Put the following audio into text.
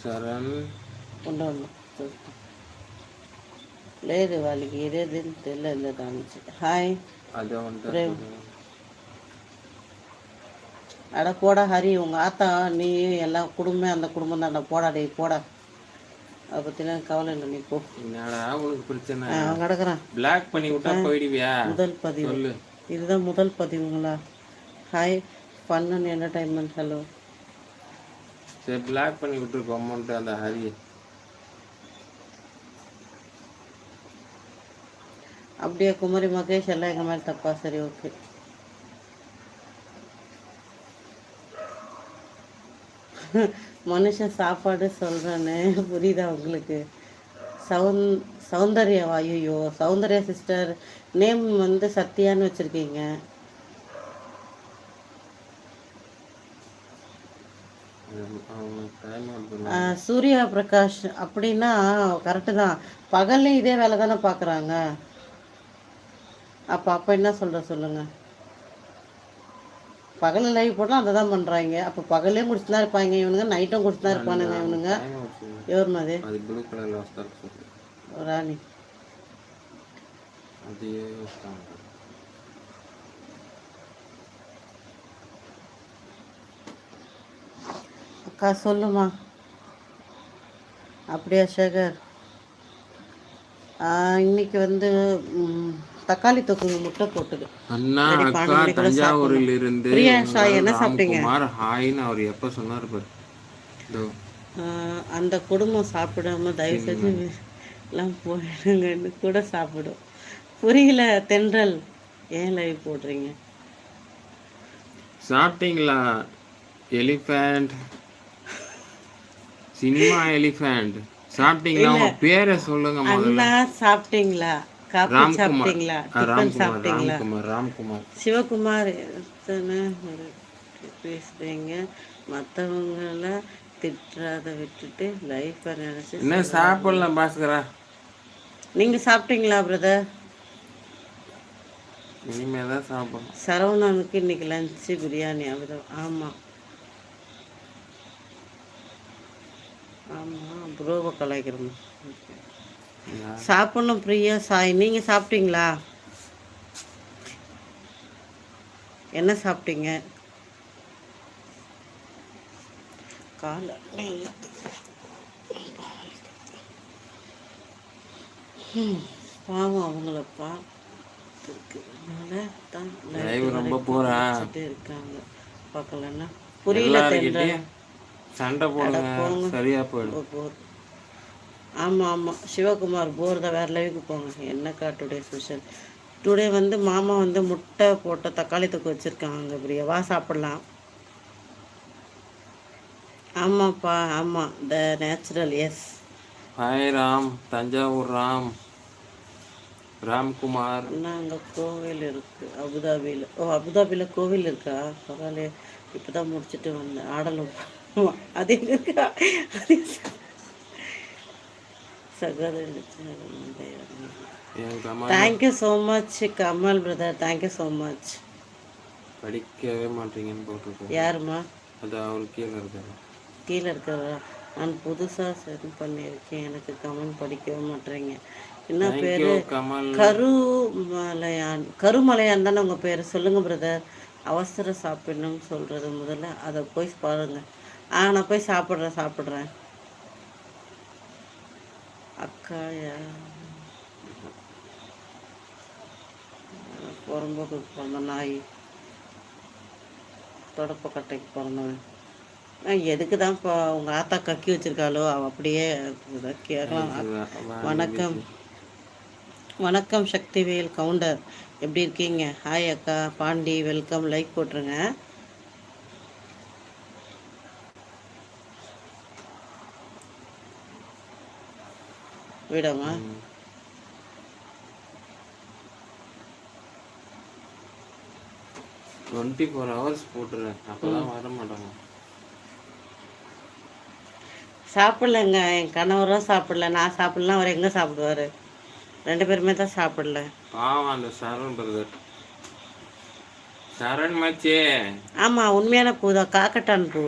శరణ్ ఉండు ఉండు చూస్తా. లేదు వాళ్ళకి ఏదేది తెలియదు దాని నుంచి హాయ్ అదే ఉంటుంది ప్రేమ్. அட போடா ஹரி உங்கள் ஆத்தா நீ எல்லாம் குடும்பம் அந்த குடும்பம் தான்டா போடா டேய் போடா அதை பற்றிலாம் கவலை இல்லை நீ போ என்னடா உனக்கு பிரச்சனை ஆ, அவன் கிடக்குறான் பிளாக் பண்ணி விட்டா போயிடுவியா முதல் பதிவு சொல்லு இதுதான் முதல் பதிவுங்களா hi fun and entertainment hello சரி பிளாக் பண்ணி விட்டுருக்கு அமௌண்ட் அந்த ஹரி அப்படியே குமரி மகேஷ் எல்லாம் எங்கள் மேலே தப்பா? சரி ஓகே மனுஷன் சாப்பாடு சொல்கிறேன்னு புரியுதா உங்களுக்கு? சவுந் சௌந்தர்யா ஐயோ சௌந்தர்யா சிஸ்டர் நேம் வந்து சத்யான்னு வச்சுருக்கீங்க. சூர்யா பிரகாஷ் அப்படின்னா கரெக்டு தான். பகல்லையும் இதே வேலை தானே பார்க்குறாங்க. அப்போ அப்போ என்ன சொல்கிற சொல்லுங்கள் பகலில் லைவ் போட்டால் அதை தான் பண்ணுறாங்க அப்போ பகலே குடிச்சு தான் இருப்பாங்க இவனுங்க. நைட்டும் குடிச்சு தான் இருப்பானுங்க இவனுங்க. எவர் மாதிரி ராணி. அக்கா சொல்லுமா. அப்படியா சேகர்? இன்னைக்கு வந்து தக்காளி தொக்குங்க முட்டை போட்டுது. அண்ணா அக்கா தஞ்சாவூரில் இருந்து பிரியா என்ன சாப்பிட்டீங்க? ஹாய்னு அவர் எப்ப சொன்னார் பாரு. அந்த குடும்பம் சாப்பிடாம தயவு செஞ்சு எல்லாம் போயிடுங்கன்னு கூட சாப்பிடும். புரியல தென்றல். ஏன் லைவ் போடுறீங்க? சாப்பிட்டீங்களா? எலிஃபண்ட். Cinema elephant. சாப்பிட்டீங்களா? உங்க பேரை சொல்லுங்க அண்ணா சாப்பிட்டீங்களா? ராம்குமார். சாப்பிட்டீங்களா? டிஃபன் சாப்பிட்டீங்களா? ராம்குமார் சிவகுமார் எத்தனை பேசுறீங்க? மற்றவங்கள திட்டுறத விட்டுட்டு லைஃப்பை நினச்சி என்ன சாப்பிடலாம் பாஸ்கரா? நீங்கள் சாப்பிட்டீங்களா பிரதர் இனிமே தான் சாப்பிடணும். சரவணனுக்கு இன்னைக்கு லஞ்சு பிரியாணி அவர் ஆமாம் ஆமாம் ப்ரோவை கலாய்க்கிறோம். சாப்பிடணும் பிரியா சாய். நீங்கள் சாப்பிட்டீங்களா? என்ன சாப்பிட்டீங்க? காலை பாவம் அவங்கள லைவ் ரொம்ப போறா வச்சுட்டு இருக்காங்க. பார்க்கலன்னா? புரியல எல்லாருக்கிட்டையும் சண்டை போடுங்க. சரியா போயிடும். ஆமாம் ஆமாம் சிவகுமார் போர் தான் வேறு லைவுக்கு போங்க. என்னக்கா டுடே ஸ்பெஷல் டுடே வந்து மாமா வந்து முட்டை போட்ட தக்காளி தொக்கு வச்சுருக்காங்க பிரியா. வா சாப்பிட்லாம். ஆமாப்பா ஆமாம் the natural yes hi Ram. Thanjavur Ram. Ramkumar. அங்கே கோவில் இருக்குது அபுதாபியில். ஓ அபுதாபியில் கோவில் இருக்கா? பரவாயில்லையே. இப்போ தான் முடிச்சுட்டு வந்தேன். ஆடலும் அது எங்க இருக்கா. அது comma thank you. So much Kamal brother thank you so much படிக்கவே மாட்டீங்கன்னு போட்டிருக்கோம். யாரும்மா? அது அவர் கீழே இருக்காரு. கீழே இருக்கிறவரா நான் புதுசாக சென்ட் பண்ணியிருக்கேன். எனக்கு கமெண்ட் படிக்கவே மாட்டேறீங்க. என்ன பேர்? கருமலையான். கருமலையான் தானே உங்கள் பேர்? சொல்லுங்கள் பிரதர் அவசர சாப்பிடணும்னு சொல்கிறது முதல்ல. அதை போய் பாருங்க. ஆ நான் போய் சாப்பிட்றேன் சாப்பிட்றேன். அக்கா யா- புறம்போக்கு பிறந்த நாய். தொடப்பக்கட்டைக்கு பிறந்தவன். ஆ, எதுக்கு தான் இப்போ உங்கள் ஆத்தா கக்கி வச்சிருக்காளோ அவள் அப்படியே கேட்கலாம். வணக்கம். வணக்கம் சக்திவேல் கவுண்டர். எப்படி இருக்கீங்க? ஹாய் அக்கா. பாண்டி வெல்கம் லைக் போட்டுருங்க. விடுங்க டுவெண்ட்டி ஃபோர் ஹவர்ஸ் போட்டுறேன். அப்பதான் வர மாட்டாங்க சாப்பிடலங்க. என் கணவரும் சாப்பிடல. நான் சாப்பிடலாம் அவர் எங்கே சாப்பிடுவாரு? ரெண்டு பேருமே தான் சாப்பிடல. பாவம் அந்த சரண் பிரதர் சரண் மச்சே. ஆமாம் உண்மையான பூ தான் காக்கட்டான் பூ